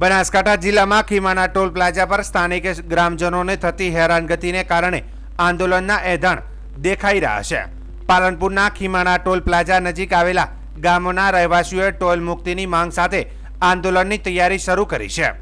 બનાસકાંઠા જિલ્લામાં ખીમાના toll plaza પર સ્થાનિક ગ્રામજનોને થતી હેરાનગતિને કારણે આંદોલનના એધાણ દેખાઈ રહ્યા છે. પાલનપુરના ખીમાના ટોલ પ્લાઝા નજીક આવેલા ગામોના રહેવાસીઓએ ટોલ મુક્તિની માંગ સાથે આંદોલનની તૈયારી શરૂ કરી છે.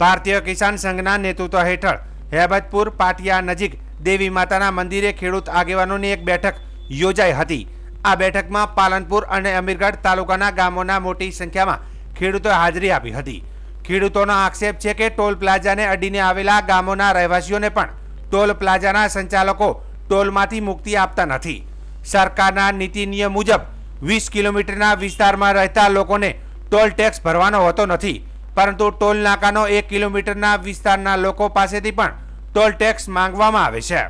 ભારતીય કિસાન સંઘના નેતૃત્વ હેઠળ હેબતપુર પાટિયા નજીક દેવી માતાના મંદિરે ખેડૂત આગેવાનોની એક બેઠક યોજાઈ હતી. આ બેઠકમાં પાલનપુર અને અમીરગઢ તાલુકાના ગામોના મોટી સંખ્યામાં ખેડૂતોએ હાજરી આપી હતી. ખેડૂતોનો આક્ષેપ છે કે ટોલ પ્લાઝાને અડીને આવેલા ગામોના રહેવાસીઓને પણ ટોલ પ્લાઝાના સંચાલકો ટોલમાંથી મુક્તિ આપતા નથી. સરકારના નીતિ નિયમ મુજબ વીસ કિલોમીટરના વિસ્તારમાં રહેતા લોકોને ટોલ ટેક્સ ભરવાનો હોતો નથી. પરંતુ ટોલ નાકાનો એક કિલોમીટરના વિસ્તારના લોકો પાસેથી પણ ટોલ ટેક્સ માંગવામાં આવે છે.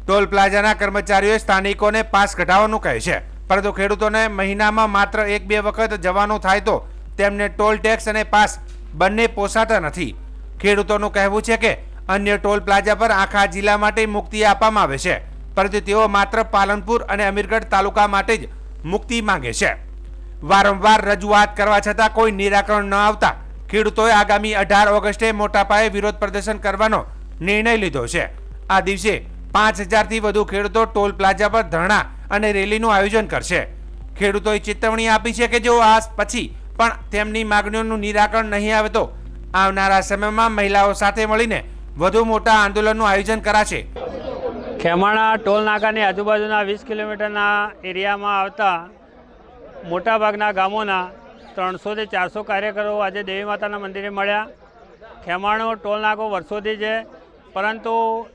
ટોલ પ્લાઝાના કર્મચારીઓએ સ્થાનિકોને પાસ કઢાવવાનું કહે છે. પરંતુ ખેડૂતોને મહિનામાં માત્ર એક બે વખત જવાનું થાય તો તેમને ટોલ ટેક્સ અને પાસ બંને પોસાતા નથી. ખેડૂતોનું કહેવું છે કે અન્ય ટોલ પ્લાઝા પર આખા જિલ્લા માટે મુક્તિ આપવામાં આવે છે, પરંતુ તેઓ માત્ર પાલનપુર અને અમીરગઢ તાલુકા માટે જ મુક્તિ માંગે છે. વારંવાર રજૂઆત કરવા છતાં કોઈ નિરાકરણ ન આવતા ખેડૂતોએ આગામી અઢાર ઓગસ્ટે મોટા પાયે વિરોધ પ્રદર્શન કરવાનો નિર્ણય લીધો છે. આ દિવસે પાંચ હજારથી વધુ ખેડૂતો ટોલ પ્લાઝા પર ધરણા અને રેલીનું આયોજન કરશે. ખેડૂતોએ ચેતવણી આપી છે કે જો આ પછી પણ તેમની માગણીઓનું નિરાકરણ નહીં આવે તો આવનારા સમયમાં મહિલાઓ સાથે મળીને વધુ મોટા આંદોલનનું આયોજન કરાશે. ખેમાણા ટોલ નાકાની આજુબાજુના વીસ કિલોમીટરના એરિયામાં આવતા મોટાભાગના ગામોના ત્રણસોથી ચારસો કાર્યકરો આજે દેવી માતાના મંદિરે મળ્યા. ખેમાણો ટોલ નાકો વર્ષોથી છે, પરંતુ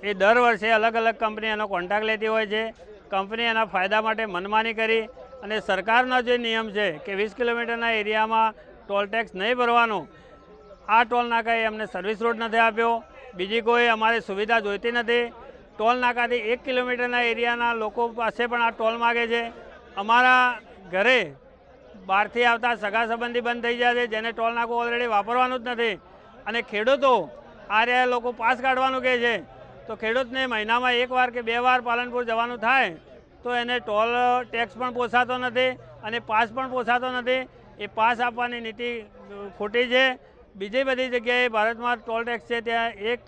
એ દર વર્ષે અલગ અલગ કંપની એનો કોન્ટ્રાક્ટ લેતી હોય છે. કંપની એના ફાયદા માટે મનમાની કરી અને સરકારનો જે નિયમ છે કે વીસ કિલોમીટરના એરિયામાં ટોલ ટેક્સ નહીં ભરવાનો, આ ટોલ નાકાએ અમને સર્વિસ રોડ નથી આપ્યો. બીજી કોઈ અમારે સુવિધા જોઈતી નથી. ટોલ નાકાથી એક કિલોમીટરના એરિયાના લોકો પાસે પણ આ ટોલ માગે છે. અમારા ઘરે બહારથી આવતા સગા સંબંધી બંધ થઈ જાય છે, જેને ટોલ નાકું ઓલરેડી વાપરવાનું જ નથી. અને ખેડૂતો આ રહ્યા લોકો પાસ કાઢવાનું કહે છે. તો ખેડૂતને મહિનામાં એક વાર કે બે વાર પાલનપુર જવાનું થાય તો એને ટોલ, ટેક્સ પણ પોસાતો નથી અને પાસ પણ પોસાતો નથી. એ પાસ આપવાની નીતિ ખોટી છે. બીજી બધી જગ્યાએ ભારતમાં ટોલ ટેક્સ છે, ત્યાં એક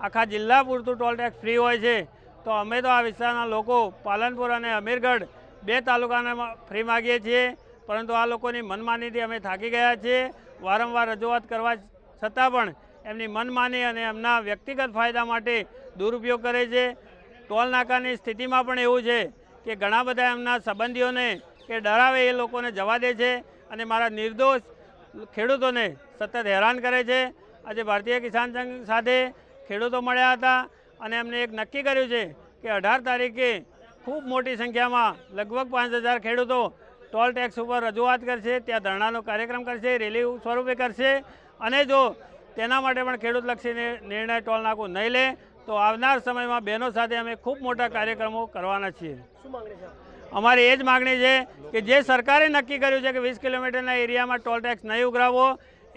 આખા જિલ્લા પૂરતું ટોલ ટેક્સ ફ્રી હોય છે. તો અમે તો આ વિસ્તારના લોકો પાલનપુર અને અમીરગઢ બે તાલુકાને ફ્રી માગીએ છીએ. પરંતુ આ લોકોની મનમાનીથી અમે થાકી ગયા છીએ. વારંવાર રજૂઆત કરવા છતાં પણ એમની મનમાની અને એમના વ્યક્તિગત ફાયદા માટે દુરુપયોગ કરે છે. ટોલ નાકાની સ્થિતિમાં પણ એવું છે કે ઘણા બધા એમના સંબંધીઓને કે ડરાવે એ લોકોને જવા દે છે અને મારા નિર્દોષ ખેડૂતોને સતત હેરાન કરે છે. આજે ભારતીય કિસાન સંઘ સાથે ખેડૂતો મળ્યા હતા અને એમને એક નક્કી કર્યું છે કે અઢાર તારીખે ખૂબ મોટી સંખ્યામાં લગભગ પાંચ હજાર ખેડૂતો ટોલ ટેક્સ ઉપર રજૂઆત કરશે, ત્યાં ધરણાનો કાર્યક્રમ કરશે, રેલી સ્વરૂપે કરશે અને જો તેના માટે પણ ખેડૂતલક્ષી નિર્ણય ટોલ નાકું નહીં લે તો આવનાર સમયમાં બહેનો સાથે અમે ખૂબ મોટા કાર્યક્રમો કરવાના છીએ. અમારી એ જ માગણી છે કે જે સરકારે નક્કી કર્યું છે કે વીસ કિલોમીટરના એરિયામાં ટોલ ટેક્સ નહીં ઉઘરાવો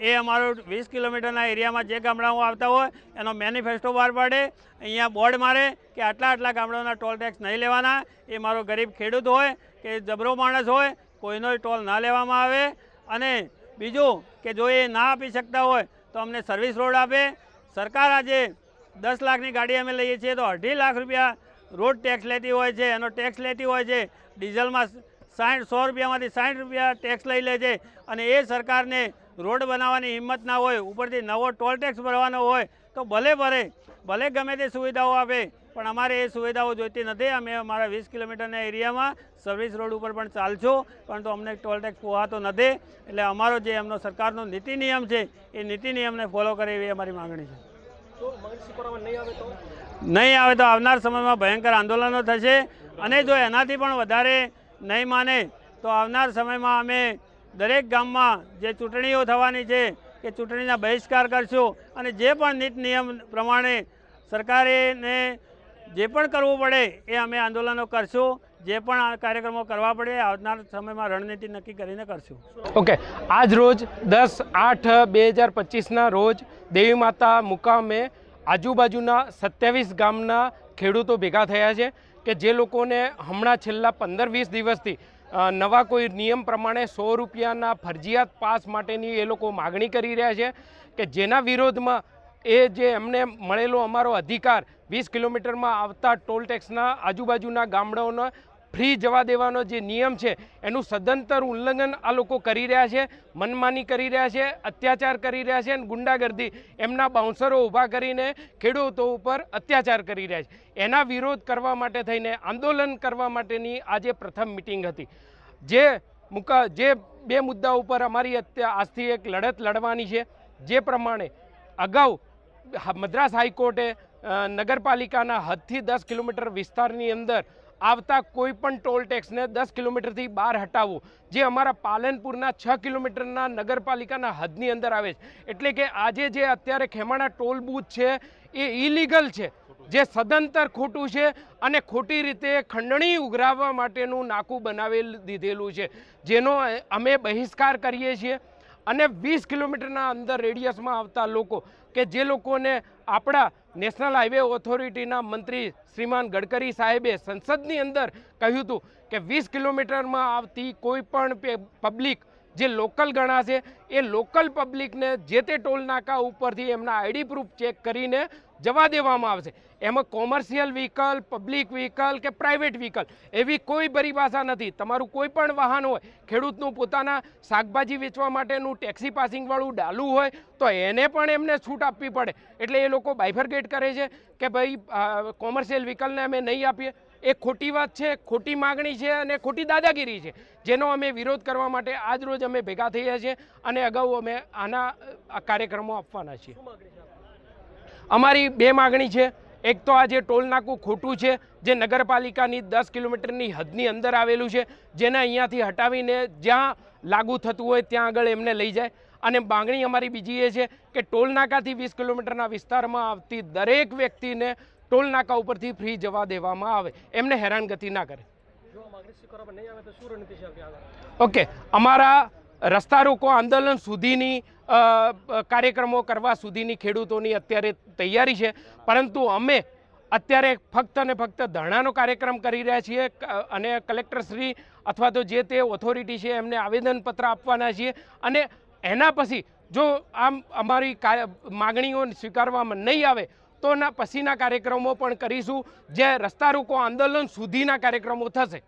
એ અમારો વીસ કિલોમીટરના એરિયામાં જે ગામડાઓ આવતા હોય એનો મેનિફેસ્ટો બહાર પાડે અહીંયા બોર્ડ મારે કે આટલા આટલા ગામડાઓના ટોલ ટેક્સ નહીં લેવાના એ મારો ગરીબ ખેડૂત હોય કે જબરો માણસ હોય કોઈનો ટોલ ના લેવામાં આવે. અને બીજું કે જો એ ના આપી શકતા હોય તો અમને સર્વિસ રોડ આપે. સરકાર આજે દસ લાખની ગાડી અમે લઈએ છીએ તો અઢી લાખ રૂપિયા રોડ ટેક્સ લેતી હોય છે, એનો ટેક્સ લેતી હોય છે. ડીઝલમાં સાઠ સો રૂપિયામાંથી સાઠ રૂપિયા ટેક્સ લઈ લે છે. અને એ સરકારને રોડ બનાવવાની હિંમત ના હોય, ઉપરથી નવો ટોલ ટેક્સ ભરવાનો હોય, તો ભલે ભરે, ભલે ગમે તે સુવિધાઓ આપે, પણ અમારે એ સુવિધાઓ જોઈતી નથી. અમે અમારા વીસ કિલોમીટરના એરિયામાં સર્વિસ રોડ ઉપર પણ ચાલશું પરંતુ અમને ટોલ ટેક્સ પોહાતો નથી. એટલે અમારો જે એમનો સરકારનો નીતિ નિયમ છે, એ નીતિ નિયમને ફોલો કરે એવી અમારી માગણી છે. નહીં આવે તો? આવનાર સમયમાં ભયંકર આંદોલનો થશે. અને જો એનાથી પણ વધારે નહીં માને તો આવનાર સમયમાં અમે દરેક ગામમાં જે ચૂંટણીઓ થવાની છે કે ચૂંટણીના બહિષ્કાર કરશું. અને જે પણ નીત નિયમ પ્રમાણે સરકારેને જે પણ કરવું પડે એ અમે આંદોલનો કરશું. જે પણ આ કાર્યક્રમો કરવા પડે આવનાર સમયમાં રણનીતિ નક્કી કરીને કરશું. ઓકે આજ રોજ દસ આઠ બે હજાર પચીસના રોજ દેવી માતા મુકામે આજુબાજુના સત્યાવીસ ગામના ખેડૂતો ભેગા થયા છે કે જે લોકોને હમણાં છેલ્લા પંદર વીસ દિવસથી નવા કોઈ નિયમ પ્રમાણે સો રૂપિયાના ફરજિયાત પાસ માટેની એ લોકો માગણી કરી રહ્યા છે કે જેના વિરોધમાં એ જે એમને મળેલો અમારો અધિકાર વીસ કિલોમીટરમાં આવતા ટોલ ટેક્સના આજુબાજુના ગામડાઓનો ફ્રી જવા દેવાનો જે નિયમ છે, એનું સદંતર ઉલ્લંઘન આ લોકો કરી રહ્યા છે, મનમાની કરી રહ્યા છે, અત્યાચાર કરી રહ્યા છે અને ગુંડાગર્દી એમના બાઉન્સરો ઊભા કરીને ખેડૂતો ઉપર અત્યાચાર કરી રહ્યા છે. એના વિરોધ કરવા માટે થઈને આંદોલન કરવા માટેની આજે પ્રથમ મિટિંગ હતી. જે મુકા, જે બે મુદ્દા ઉપર અમારી આજથી એક લડત લડવાની છે. જે પ્રમાણે અગાઉ મદ્રાસ હાઈકોર્ટે નગરપાલિકાના હદથી દસ કિલોમીટર વિસ્તારની અંદર આવતા કોઈ પણ ટોલ ટેક્સને દસ કિલોમીટરથી બહાર હટાવવું, જે અમારા પાલનપુરના છ કિલોમીટરના નગરપાલિકાના હદની અંદર આવે છે. એટલે કે આજે જે અત્યારે ખેમાણા ટોલ બૂથ છે, એ ઇલીગલ છે, જે સદંતર ખોટું છે અને ખોટી રીતે ખંડણી ઉઘરાવવા માટેનું નાકું બનાવેલ દીધેલું છે. જેનો અમે બહિષ્કાર કરીએ છીએ. અને વીસ કિલોમીટરના અંદર રેડિયસમાં આવતા લોકો કે જે લોકોને આપણા નેશનલ હાઈવે ઓથોરિટીના મંત્રી શ્રીમાન ગડકરી સાહેબે સંસદની અંદર કહ્યું હતું કે વીસ કિલોમીટરમાં આવતી કોઈ પણ પબ્લિક જે લોકલ ગણાશે, એ લોકલ પબ્લિકને જે તે ટોલ નાકા ઉપરથી એમના આઈડી પ્રૂફ ચેક કરીને જવા દેવામાં આવશે. એમાં કોમર્શિયલ વ્હીકલ, પબ્લિક વ્હીકલ કે પ્રાઇવેટ વ્હીકલ એવી કોઈ પરિભાષા નથી. તમારું કોઈ પણ વાહન હોય, ખેડૂતનું પોતાના શાકભાજી વેચવા માટેનું ટેક્સી પાસિંગવાળું ડાલું હોય, તો એને પણ એમને છૂટ આપવી પડે. એટલે એ લોકો બાયફરગેટ કરે છે કે ભાઈ કોમર્શિયલ વ્હીકલને અમે નહીં આપીએ. એ ખોટી વાત છે, ખોટી માગણી છે અને ખોટી દાદાગીરી છે. જેનો અમે વિરોધ કરવા માટે આજ રોજ અમે ભેગા થયા છીએ અને અગાઉ અમે આના કાર્યક્રમો આપવાના છીએ. અમારી બે માગણી છે. એક તો આ જે ટોલ નાકું ખોટું છે જે નગરપાલિકાની દસ કિલોમીટરની હદની અંદર આવેલું છે જેને અહીંયાથી હટાવીને જ્યાં લાગુ થતું હોય ત્યાં આગળ એમને લઈ જાય. અને માગણી અમારી બીજી એ છે કે ટોલ નાકાથી વીસ કિલોમીટરના વિસ્તારમાં આવતી દરેક વ્યક્તિને ટોલ નાકા ઉપરથી ફ્રી જવા દેવામાં આવે. એમને હેરાનગતિ ના કરે. ઓકે અમારા રસ્તા રોકો, આંદોલન સુધીની કાર્યક્રમો કરવા સુધીની ખેડૂતોની અત્યારે તૈયારી છે. પરંતુ અમે અત્યારે ફક્ત અને ફક્ત ધરણાનો કાર્યક્રમ કરી રહ્યા છીએ અને કલેક્ટરશ્રી અથવા તો જે તે ઓથોરિટી છે એમને આવેદનપત્ર આપવાના છીએ. અને એના પછી જો આમ અમારી માગણીઓ સ્વીકારવામાં નહીં આવે, તો ના, પછીના કાર્યક્રમો પણ કરીશું, જે રસ્તા રોકો, આંદોલન સુધીના કાર્યક્રમો થશે.